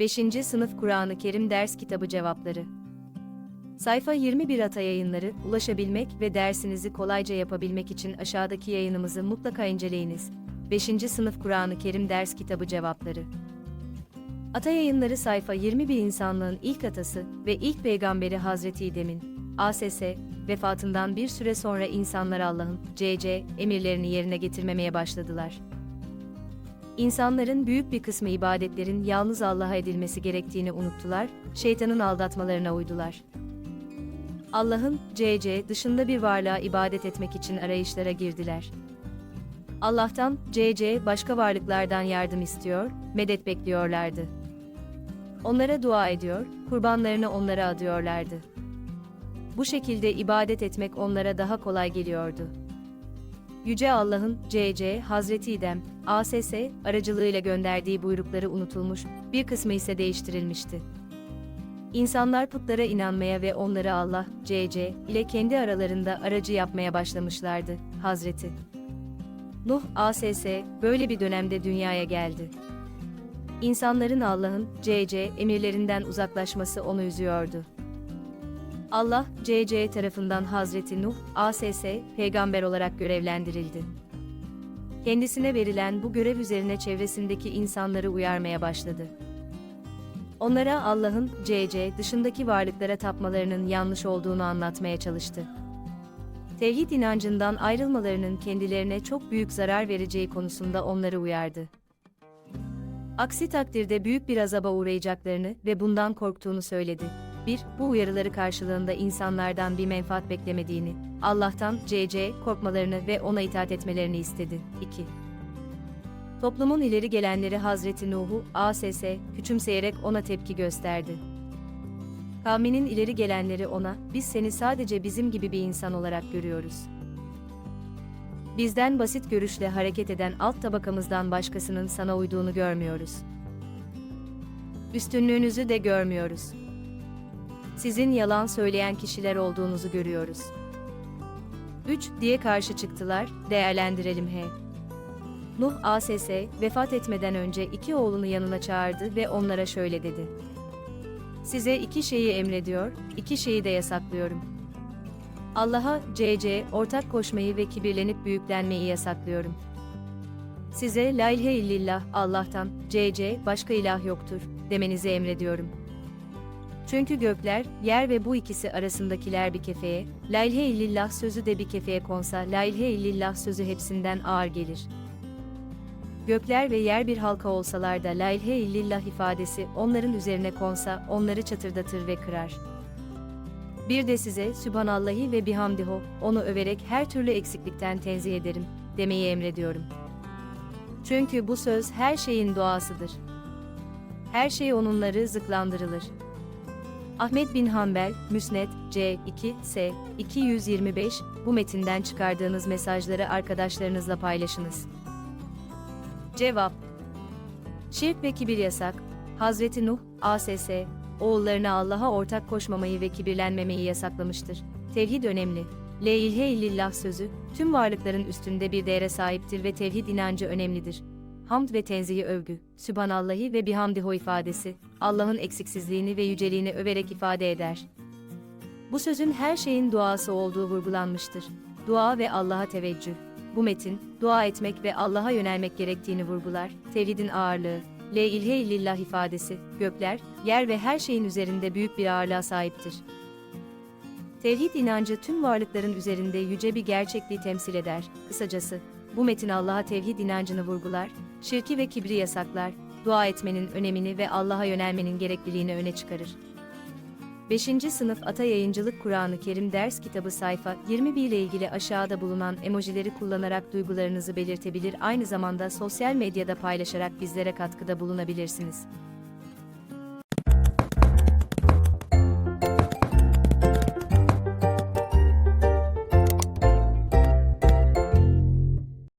5. Sınıf Kur'an-ı Kerim Ders Kitabı Cevapları Sayfa 21 Ata Yayınları, ulaşabilmek ve dersinizi kolayca yapabilmek için aşağıdaki yayınımızı mutlaka inceleyiniz. 5. Sınıf Kur'an-ı Kerim Ders Kitabı Cevapları Ata Yayınları sayfa 21 insanlığın ilk atası ve ilk peygamberi Hazreti İdem'in, ASS, vefatından bir süre sonra insanlar Allah'ın, CC, emirlerini yerine getirmemeye başladılar. İnsanların büyük bir kısmı ibadetlerin yalnız Allah'a edilmesi gerektiğini unuttular, şeytanın aldatmalarına uydular. Allah'ın CC dışında bir varlığa ibadet etmek için arayışlara girdiler. Allah'tan CC başka varlıklardan yardım istiyor, medet bekliyorlardı. Onlara dua ediyor, kurbanlarını onlara adıyorlardı. Bu şekilde ibadet etmek onlara daha kolay geliyordu. Yüce Allah'ın CC Hazreti İdem, ASS aracılığıyla gönderdiği buyrukları unutulmuş, bir kısmı ise değiştirilmişti. İnsanlar putlara inanmaya ve onları Allah, CC ile kendi aralarında aracı yapmaya başlamışlardı. Hazreti Nuh ASS böyle bir dönemde dünyaya geldi. İnsanların Allah'ın CC emirlerinden uzaklaşması onu üzüyordu. Allah, CC tarafından Hazreti Nuh, ASS, peygamber olarak görevlendirildi. Kendisine verilen bu görev üzerine çevresindeki insanları uyarmaya başladı. Onlara Allah'ın CC dışındaki varlıklara tapmalarının yanlış olduğunu anlatmaya çalıştı. Tevhid inancından ayrılmalarının kendilerine çok büyük zarar vereceği konusunda onları uyardı. Aksi takdirde büyük bir azaba uğrayacaklarını ve bundan korktuğunu söyledi. 1. Bu uyarıları karşılığında insanlardan bir menfaat beklemediğini, Allah'tan CC korkmalarını ve ona itaat etmelerini istedi. 2. Toplumun ileri gelenleri Hazreti Nuh'u ASS küçümseyerek ona tepki gösterdi. Kavminin ileri gelenleri ona, biz seni sadece bizim gibi bir insan olarak görüyoruz. Bizden basit görüşle hareket eden alt tabakamızdan başkasının sana uyduğunu görmüyoruz. Üstünlüğünüzü de görmüyoruz. Sizin yalan söyleyen kişiler olduğunuzu görüyoruz. 3 diye karşı çıktılar, değerlendirelim he. Nuh ASS vefat etmeden önce iki oğlunu yanına çağırdı ve onlara şöyle dedi. Size iki şeyi emrediyor, iki şeyi de yasaklıyorum. Allah'a CC ortak koşmayı ve kibirlenip büyüklenmeyi yasaklıyorum. Size la ilahe illallah Allah'tan CC başka ilah yoktur demenizi emrediyorum. Çünkü gökler, yer ve bu ikisi arasındakiler bir kefeye, la ilahe illallah sözü de bir kefeye konsa la ilahe illallah sözü hepsinden ağır gelir. Gökler ve yer bir halka olsalar da la ilahe illallah ifadesi onların üzerine konsa onları çatırdatır ve kırar. Bir de size Sübhanallahi ve bihamdiho, onu överek her türlü eksiklikten tenzih ederim, demeyi emrediyorum. Çünkü bu söz her şeyin doğasıdır. Her şey onunla rızıklandırılır. Ahmet bin Hanbel, Müsned, C2, S, 225, bu metinden çıkardığınız mesajları arkadaşlarınızla paylaşınız. Cevap Şirk ve kibir yasak. Hazreti Nuh, ASS, oğullarına Allah'a ortak koşmamayı ve kibirlenmemeyi yasaklamıştır. Tevhid önemli. La ilahe illallah sözü, tüm varlıkların üstünde bir değere sahiptir ve tevhid inancı önemlidir. Hamd ve tenzihi övgü, Sübhanallahi ve bihamdiho ifadesi, Allah'ın eksiksizliğini ve yüceliğini överek ifade eder. Bu sözün her şeyin duası olduğu vurgulanmıştır. Dua ve Allah'a teveccüh. Bu metin, dua etmek ve Allah'a yönelmek gerektiğini vurgular, tevhidin ağırlığı, La ilahe illallah ifadesi, gökler, yer ve her şeyin üzerinde büyük bir ağırlığa sahiptir. Tevhid inancı tüm varlıkların üzerinde yüce bir gerçekliği temsil eder. Kısacası, bu metin Allah'a tevhid inancını vurgular, şirki ve kibri yasaklar, dua etmenin önemini ve Allah'a yönelmenin gerekliliğini öne çıkarır. 5. Sınıf Ata Yayıncılık Kur'an-ı Kerim Ders Kitabı sayfa 21 ile ilgili aşağıda bulunan emojileri kullanarak duygularınızı belirtebilir aynı zamanda sosyal medyada paylaşarak bizlere katkıda bulunabilirsiniz.